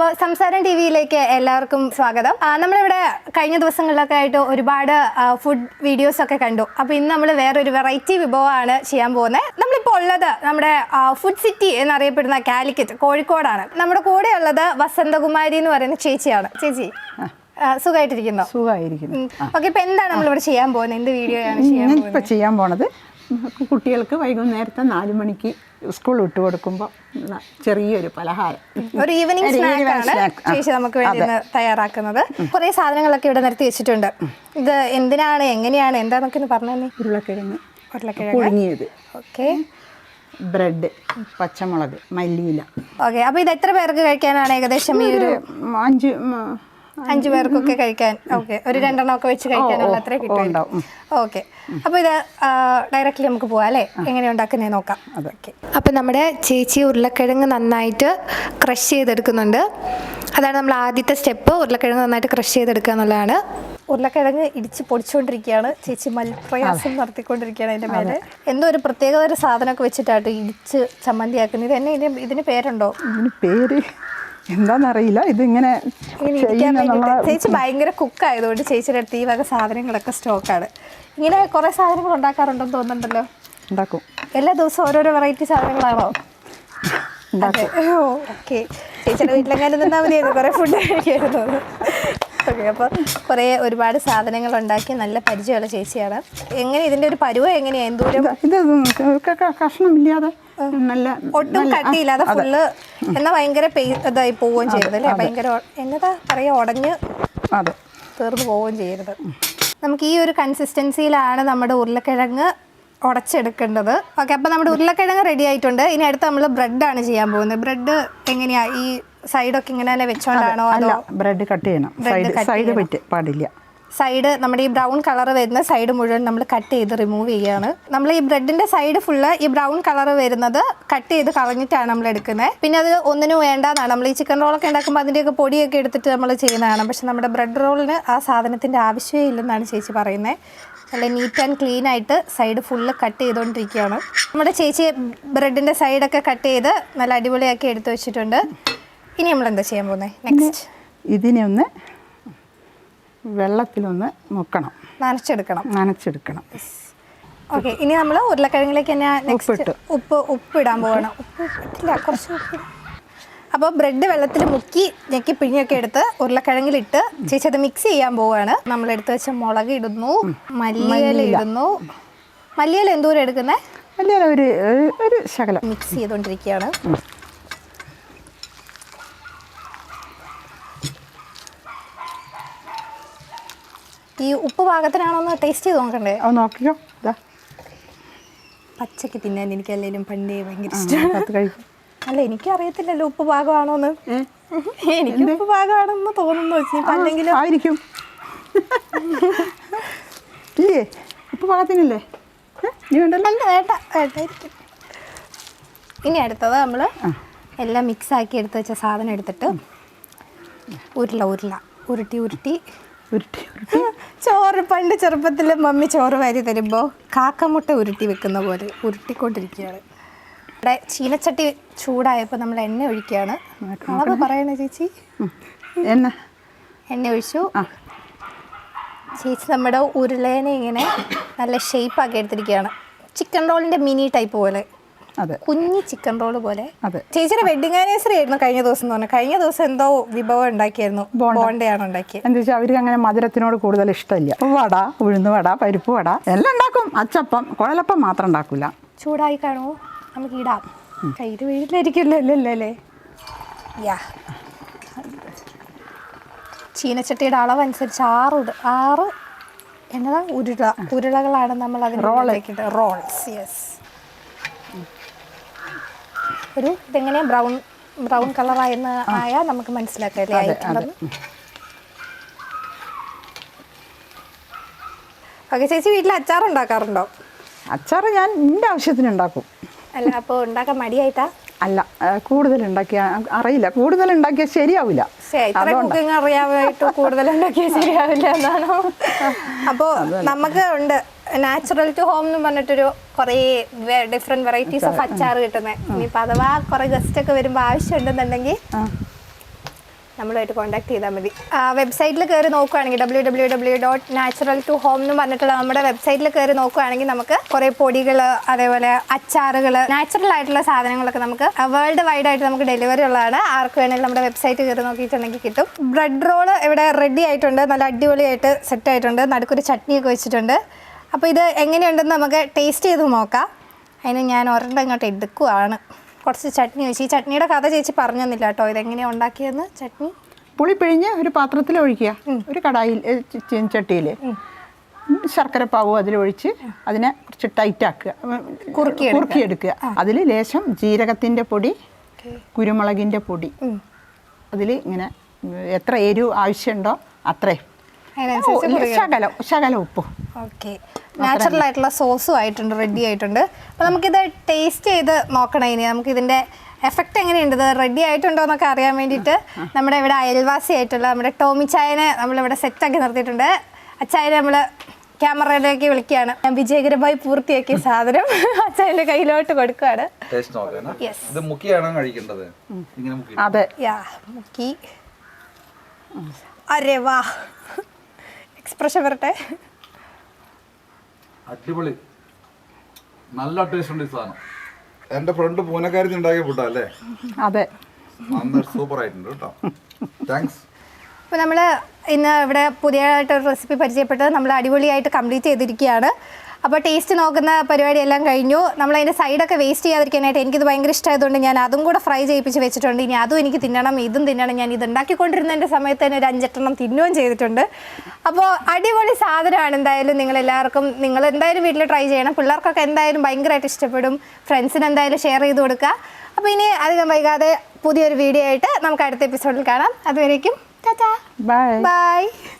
അപ്പോൾ സംസാരം ടി വിയിലേക്ക് എല്ലാവർക്കും സ്വാഗതം. നമ്മളിവിടെ കഴിഞ്ഞ ദിവസങ്ങളിലൊക്കെ ആയിട്ട് ഒരുപാട് ഫുഡ് വീഡിയോസ് ഒക്കെ കണ്ടു. അപ്പോൾ ഇന്ന് നമ്മൾ വേറൊരു വെറൈറ്റി വിഭവമാണ് ചെയ്യാൻ പോകുന്നത്. നമ്മളിപ്പോൾ ഉള്ളത് നമ്മുടെ ഫുഡ് സിറ്റി എന്നറിയപ്പെടുന്ന കാലിക്കറ്റ് കോഴിക്കോടാണ്. നമ്മുടെ കൂടെ ഉള്ളത് വസന്തകുമാരി എന്ന് പറയുന്ന ചേച്ചിയാണ്. ചേച്ചി സുഖമായിട്ടിരിക്കുന്നു? സുഖമായിരിക്കുന്നു. ഓക്കെ ഇപ്പൊ എന്താണ് നമ്മളിവിടെ ചെയ്യാൻ പോകുന്നത്? എന്ത് വീഡിയോയാണ് ചെയ്യാൻ പോകുന്നത്? കുട്ടികൾക്ക് വൈകുന്നേരത്തെ നാല് മണിക്ക് സ്കൂൾ വിട്ടു കൊടുക്കുമ്പോൾ ചെറിയൊരു പലഹാരം. ഒരു ഈവനിങ്. ചേച്ചി നമുക്ക് വേണ്ടി തയ്യാറാക്കുന്നത്. കുറെ സാധനങ്ങളൊക്കെ ഇവിടെ നിരത്തി വെച്ചിട്ടുണ്ട്. ഇത് എന്തിനാണ് എങ്ങനെയാണ് എന്താന്നൊക്കെ ഒന്ന് പറഞ്ഞു തന്നെ. ഉരുളക്കിഴങ്ങ്. ഉരുളക്കിഴങ്ങ്. പുഴുങ്ങിയത്. ഓക്കെ. ബ്രെഡ് പച്ചമുളക് മല്ലിയില. ഓക്കെ. അപ്പൊ ഇത് എത്ര പേർക്ക് കഴിക്കാനാണ് ഏകദേശം ഈ ഒരു അഞ്ച് അഞ്ചു പേർക്കൊക്കെ കഴിക്കാൻ. ഓക്കെ. ഒരു രണ്ടെണ്ണം ഒക്കെ വെച്ച് കഴിക്കാനുള്ള അത്ര കിട്ടും. ഓക്കെ. അപ്പൊ ഇത് ഡയറക്റ്റ്ലി നമുക്ക് പോവാം അല്ലേ? എങ്ങനെ ഉണ്ടാക്കുന്നത് നോക്കാം. ഓക്കെ. അപ്പൊ നമ്മുടെ ചേച്ചി ഉരുളക്കിഴങ്ങ് നന്നായിട്ട് ക്രഷ് ചെയ്തെടുക്കുന്നുണ്ട്. അതാണ് നമ്മൾ ആദ്യത്തെ സ്റ്റെപ്പ് ഉരുളക്കിഴങ്ങ് നന്നായിട്ട് ക്രഷ് ചെയ്തെടുക്കുക എന്നുള്ളതാണ്. ഉരുളക്കിഴങ്ങ് ഇടിച്ച് പൊടിച്ചുകൊണ്ടിരിക്കുകയാണ് ചേച്ചി മൽപ്രയാസം നടത്തിക്കൊണ്ടിരിക്കുകയാണ് അതിന്റെ മേലെ. എന്തോ ഒരു പ്രത്യേകതരം സാധനമൊക്കെ വെച്ചിട്ടാട്ടോ ഇടിച്ച് ചമ്മന്തിയാക്കുന്നത്. ഇത് തന്നെ ഇതിന് ഇതിന് പേരുണ്ടോ? ഇതിന് പേര് എന്താണെന്നറിയില്ല ഇതിങ്ങനെ ചേച്ചി ഭയങ്കര കുക്ക് ആയതുകൊണ്ട് ചേച്ചിയുടെ അടുത്ത് ഈ വക സാധനങ്ങളൊക്കെ സ്റ്റോക്കാണ് ഇങ്ങനെ കുറേ സാധനങ്ങൾ ഉണ്ടാക്കാറുണ്ടെന്ന് തോന്നുന്നുണ്ടല്ലോ? ഉണ്ടാക്കും. എല്ലാ ദിവസവും ഓരോരോ വെറൈറ്റി സാധനങ്ങളാണോ? ഓക്കെ ചേച്ചിയുടെ വീട്ടിലെങ്ങാനും നിന്നാൽ മതിയായിരുന്നു. കുറേ ഫുഡ് കഴിക്കായിരുന്നു. ഓക്കെ അപ്പോൾ കുറേ ഒരുപാട് സാധനങ്ങൾ ഉണ്ടാക്കി നല്ല പരിചയമുള്ള ചേച്ചിയാണ്. എങ്ങനെ ഇതിന്റെ ഒരു പരുവം എങ്ങനെയാണ് എന്തോരം? ഇത് കഷ്ണമില്ലാതെ നല്ല ഒട്ടും കട്ടിയില്ല അത് കട്ടിയില്ലാതെ. ഫുള്ള് എന്നാ ഭയങ്കര ഇതായി പോവുകയും ചെയ്യരുത് അല്ലേ? ഭയങ്കര എന്നതാ പറയുക ഉടഞ്ഞ് അതെ. തീർന്നു പോവുകയും ചെയ്യരുത്. നമുക്ക് ഈ ഒരു കൺസിസ്റ്റൻസിയിലാണ് നമ്മുടെ ഉരുളക്കിഴങ്ങ് ഉടച്ചെടുക്കേണ്ടത് ഓക്കെ അപ്പോൾ നമ്മുടെ ഉരുളക്കിഴങ്ങ് റെഡി ആയിട്ടുണ്ട്. ഇനി അടുത്ത് നമ്മൾ ബ്രെഡാണ് ചെയ്യാൻ പോകുന്നത്. ബ്രെഡ് എങ്ങനെയാ? ഈ സൈഡൊക്കെ ഇങ്ങനെ തന്നെ വെച്ചോണ്ടാണോ അല്ല അതോ ബ്രെഡ് കട്ട് ചെയ്യണം. Side side. പറ്റി പാടില്ല. സൈഡ് നമ്മുടെ ഈ ബ്രൗൺ കളർ വരുന്ന സൈഡ് മുഴുവൻ നമ്മൾ കട്ട് ചെയ്ത് റിമൂവ് ചെയ്യാണ്. നമ്മൾ ഈ ബ്രെഡിന്റെ സൈഡ് ഫുള്ള് ഈ ബ്രൗൺ കളർ വരുന്നത് കട്ട് ചെയ്ത് കളഞ്ഞിട്ടാണ് നമ്മൾ എടുക്കുന്നത് പിന്നെ അത് ഒന്നിനും വേണ്ടതാണ് നമ്മൾ ഈ ചിക്കൻ റോളൊക്കെ ഉണ്ടാക്കുമ്പോൾ അതിന്റെയൊക്കെ പൊടിയൊക്കെ എടുത്തിട്ട് നമ്മൾ ചെയ്യുന്നതാണ്. പക്ഷെ നമ്മുടെ ബ്രെഡ് റോളിന് ആ സാധനത്തിന്റെ ആവശ്യമേ ഇല്ലെന്നാണ് ചേച്ചി പറയുന്നത് നല്ല നീറ്റ് ആൻഡ് ക്ലീൻ ആയിട്ട് സൈഡ് ഫുള്ള് കട്ട് ചെയ്തുകൊണ്ടിരിക്കുകയാണ് നമ്മുടെ ചേച്ചി ബ്രെഡിന്റെ സൈഡൊക്കെ കട്ട് ചെയ്ത് നല്ല അടിപൊളിയാക്കി എടുത്തു വെച്ചിട്ടുണ്ട്. ഇനി നമ്മൾ എന്താ ചെയ്യാൻ പോകുന്നത് നെക്സ്റ്റ് ഇതിനെ ഒന്ന് വെള്ളത്തിലൊന്ന് മുക്കണം. നനച്ചെടുക്കണം. നനച്ചെടുക്കണം. ഓക്കെ ഇനി നമ്മൾ ഉരുളക്കിഴങ്ങിലേക്ക് തന്നെ നെക്സ്റ്റ്. ഉപ്പ് ഉപ്പ് ഇടാൻ പോവാണ്. ഉപ്പ് ഇട്ടില്ല കുറച്ച് ഉപ്പ് അപ്പോൾ ബ്രെഡ് വെള്ളത്തിൽ മുക്കി ഞെക്കി പിഴിഞ്ഞൊക്കെ എടുത്ത് ഉരുളക്കിഴങ്ങിലിട്ട് ചേച്ചി അത് മിക്സ് ചെയ്യാൻ പോവുകയാണ് നമ്മൾ എടുത്ത് വെച്ച മുളക് ഇടുന്നു മല്ലിയില ഇടുന്നു. മല്ലിയില എന്തോരം എടുക്കുന്നത് ഒരു ഒരു- ഒരു ശകലം. മിക്സ് ചെയ്തുകൊണ്ടിരിക്കുകയാണ് ഈ ഉപ്പ് പാകത്തിനാണോ ഒന്ന് ടേസ്റ്റ് ചെയ്ത് നോക്കണ്ടേ? അത് നോക്കിക്കോ. ഇതാ പച്ചക്ക് തിന്നാൻ എനിക്ക് അല്ലെങ്കിലും പണ്ടേ ഭയങ്കര ഇഷ്ടമാണ് അത് കഴിക്കും. അല്ല എനിക്ക് അറിയത്തില്ലല്ലോ ഉപ്പ് പാകമാണോന്ന്. എനിക്ക് ഉപ്പ് പാകമാണെന്ന് തോന്നുന്നു അല്ലെങ്കിലും ആയിരിക്കും. ഇല്ലേ? ഉപ്പ് പാകത്തിനല്ലേ? നീ വേണ്ടല്ലോ? വേണ്ട വേണ്ടായിരിക്കും ഇനി അടുത്തത് നമ്മൾ എല്ലാം മിക്സ് ആക്കി എടുത്ത് വെച്ച സാധനം എടുത്തിട്ട് ഉരുള ഉരുള. ഉരുട്ടി ഉരുട്ടി ചോറ് പണ്ട് ചെറുപ്പത്തിൽ മമ്മി ചോറ് വാരി തരുമ്പോൾ കാക്കമുട്ട ഉരുട്ടി വെക്കുന്ന പോലെ ഉരുട്ടിക്കൊണ്ടിരിക്കുകയാണ്. ഇവിടെ ചീനച്ചട്ടി ചൂടായപ്പോൾ നമ്മൾ എണ്ണ ഒഴിക്കുകയാണ്. അളവ് പറയണേ ചേച്ചി. എണ്ണ? എണ്ണ ഒഴിച്ചു. ചേച്ചി നമ്മുടെ ഉരുളേനെ ഇങ്ങനെ നല്ല ഷേപ്പാക്കി എടുത്തിരിക്കുകയാണ്. ചിക്കൻ റോളിന്റെ മിനി ടൈപ്പ് പോലെ. കുഞ്ഞി ചിക്കൻ റോൾ പോലെ. ചേച്ചിയുടെ വെഡിങ് ആനിവേഴ്സറി ആയിരുന്നു കഴിഞ്ഞ ദിവസം എന്ന് പറഞ്ഞാൽ കഴിഞ്ഞ ദിവസം എന്തോ വിഭവം ഉണ്ടാക്കിയായിരുന്നു. ബോണ്ടയാണ് ഉണ്ടാക്കിയത്. എന്താ വെച്ചാൽ അവർക്ക് അങ്ങനെ മധുരത്തിനോട് കൂടുതൽ ഇഷ്ടമില്ല. വട ഉഴുന്ന് വട പരിപ്പ് വട എല്ലാം ഉണ്ടാക്കും. അച്ചപ്പം കുഴലപ്പം മാത്രം ഉണ്ടാക്കില്ല ചൂടായി കാണുമോ നമുക്ക് ഇടാം. കയ്യിൽ വീട്ടിലായിരിക്കുമല്ലോ അല്ലല്ലോ അല്ലേ യാ. ചീനച്ചട്ടിയുടെ അളവനുസരിച്ച് ആറ് ആറ് എന്നതാ ഉരുള ഉരുളകളാണ് നമ്മൾ അതിന് റോൾ റോൾസ് യെസ്. ഒരു ഇതെങ്ങനെ ബ്രൗൺ ബ്രൗൺ കളറായെന്ന ആയാൽ നമുക്ക് മനസ്സിലാക്കാം ആയിട്ടുണ്ടെന്ന് ഓക്കെ ചേച്ചി വീട്ടിൽ അച്ചാർ ഉണ്ടാക്കാറുണ്ടോ? അച്ചാർ ഞാൻ എന്റെ ആവശ്യത്തിന് ഉണ്ടാക്കും. അല്ല അപ്പോൾ ഉണ്ടാക്കാൻ മടിയായിട്ടാ? അല്ല കൂടുതൽ ഉണ്ടാക്കിയ അറിയില്ല. കൂടുതൽ ഉണ്ടാക്കിയാൽ ശരിയാവില്ല. അറിയാമായിട്ട് കൂടുതൽ ഉണ്ടാക്കിയാൽ ശരിയാവില്ല എന്നാണോ? അപ്പോൾ നമുക്ക് ഉണ്ട്. നാച്ചുറൽ ടു ഹോം എന്ന് പറഞ്ഞിട്ടൊരു കുറേ ഡിഫറെന്റ് വെറൈറ്റീസ് ഓഫ് അച്ചാർ കിട്ടുന്നത് ഇനിയിപ്പോൾ അഥവാ കുറേ ഗസ്റ്റ് ഒക്കെ വരുമ്പോൾ ആവശ്യമുണ്ടെന്നുണ്ടെങ്കിൽ നമ്മളുമായിട്ട് കോൺടാക്ട് ചെയ്താൽ മതി. വെബ്സൈറ്റിൽ കയറി നോക്കുകയാണെങ്കിൽ W W W dot natural to home എന്ന് പറഞ്ഞിട്ടുള്ള നമ്മുടെ വെബ്സൈറ്റിൽ കയറി നോക്കുകയാണെങ്കിൽ നമുക്ക് കുറേ പൊടികൾ അതേപോലെ അച്ചാറുകൾ നാച്ചുറൽ ആയിട്ടുള്ള സാധനങ്ങളൊക്കെ നമുക്ക് വേൾഡ് വൈഡ് ആയിട്ട് നമുക്ക് ഡെലിവറി ഉള്ളതാണ്. ആർക്ക് വേണമെങ്കിലും നമ്മുടെ വെബ്സൈറ്റ് കയറി നോക്കിയിട്ടുണ്ടെങ്കിൽ കിട്ടും. ബ്രെഡ് റോൾ ഇവിടെ റെഡി ആയിട്ടുണ്ട്. നല്ല അടിപൊളിയായിട്ട് സെറ്റ് ആയിട്ടുണ്ട്. നടുക്കൊരു ചട്നിയൊക്കെ വെച്ചിട്ടുണ്ട്. അപ്പോൾ ഇത് എങ്ങനെയുണ്ടെന്ന് നമുക്ക് ടേസ്റ്റ് ചെയ്ത് നോക്കാം. അതിന് ഞാൻ ഒരെണ്ണം ഇങ്ങോട്ട് എടുക്കുവാണ്. കുറച്ച് ചട്നി വെച്ച്. ഈ ചട്നിയുടെ കഥ ചേച്ചി പറഞ്ഞു തന്നില്ല കേട്ടോ. ഇതെങ്ങനെയാണ് ഉണ്ടാക്കിയെന്ന് ചട്നി? പുളി പിഴിഞ്ഞ് ഒരു പാത്രത്തിൽ ഒഴിക്കുക. ഒരു കടായിൽ ചട്ടിയിൽ ശർക്കര പാവും അതിലൊഴിച്ച് അതിനെ കുറച്ച് ടൈറ്റ് ആക്കുക. കുറുക്കിയെടുക്കുക. അതിൽ ലേശം ജീരകത്തിന്റെ പൊടി കുരുമുളകിന്റെ പൊടി. അതിൽ ഇങ്ങനെ എത്ര എരിവ് ആവശ്യമുണ്ടോ അത്രയും. ശകലം ശകലം ഉപ്പും. ഓക്കെ. നാച്ചുറൽ ആയിട്ടുള്ള സോസും ആയിട്ടുണ്ട് റെഡി ആയിട്ടുണ്ട്. അപ്പോൾ നമുക്കിത് ടേസ്റ്റ് ചെയ്ത് നോക്കണം ഇനി. നമുക്ക് ഇതിന്റെ എഫക്റ്റ് എങ്ങനെയുണ്ട്? ഇത് റെഡി ആയിട്ടുണ്ടോ എന്നൊക്കെ അറിയാൻ വേണ്ടിയിട്ട് നമ്മുടെ ഇവിടെ അയൽവാസി ആയിട്ടുള്ള നമ്മുടെ ടോമി ചായനെ നമ്മളിവിടെ സെറ്റാക്കി നിർത്തിയിട്ടുണ്ട്. അച്ചായനെ നമ്മൾ ക്യാമറയിലേക്ക് വിളിക്കുകയാണ്. ഞാൻ വിജയകരമായി പൂർത്തിയാക്കിയ സാധനം അച്ചായന്റെ കയ്യിലോട്ട് കൊടുക്കുകയാണ്. ടേസ്റ്റ് നോക്കാനാ Yes. ഇത് മുക്കിയാണോ കഴിക്കേണ്ടത്? അതെ. യാ മുക്കി. അരെ വാ. എക്സ്പ്രഷൻ വരട്ടെ? അടിപൊളി. നല്ല ടേസ്റ്റ് ഉണ്ട് ഈ സാധനം. എന്റെ ഫ്രണ്ട് പൂനക്കാരി ഉണ്ടാക്കിയ ഫുഡാ അല്ലേ? അതെ. സൂപ്പർ ആയിട്ടുണ്ട് കേട്ടോ. താങ്ക്സ് അപ്പോൾ നമ്മൾ ഇന്ന് ഇവിടെ പുതിയതായിട്ടൊരു റെസിപ്പി പരിചയപ്പെട്ടത് നമ്മൾ അടിപൊളിയായിട്ട് കംപ്ലീറ്റ് ചെയ്തിരിക്കുകയാണ്. അപ്പോൾ ടേസ്റ്റ് നോക്കുന്ന പരിപാടി എല്ലാം കഴിഞ്ഞു. നമ്മൾ അതിന്റെ സൈഡൊക്കെ വേസ്റ്റ് ചെയ്യാതിരിക്കാനായിട്ട് എനിക്കിത് ഭയങ്കര ഇഷ്ടമായതുകൊണ്ട് ഞാൻ അതും കൂടെ ഫ്രൈ ചെയ്യിപ്പിച്ച് വെച്ചിട്ടുണ്ട്. ഇനി അതും എനിക്ക് തിന്നണം ഇതും തിന്നണം. ഞാൻ ഇത് ഉണ്ടാക്കിക്കൊണ്ടിരുന്നതിന്റെ സമയത്ത് തന്നെ ഒരു അഞ്ചെട്ടെണ്ണം തിന്നുകയും ചെയ്തിട്ടുണ്ട്. അപ്പോൾ അടിപൊളി സാധനമാണ് എന്തായാലും നിങ്ങൾ എല്ലാവർക്കും നിങ്ങൾ എന്തായാലും വീട്ടിൽ ട്രൈ ചെയ്യണം. പിള്ളേർക്കൊക്കെ എന്തായാലും ഭയങ്കരമായിട്ട് ഇഷ്ടപ്പെടും. ഫ്രണ്ട്സിന് എന്തായാലും ഷെയർ ചെയ്ത് കൊടുക്കുക. അപ്പോൾ ഇനി അധികം വൈകാതെ പുതിയൊരു വീഡിയോ ആയിട്ട് നമുക്ക് അടുത്ത എപ്പിസോഡിൽ കാണാം. അതുവരേക്കും Ta-ta. Bye. Bye.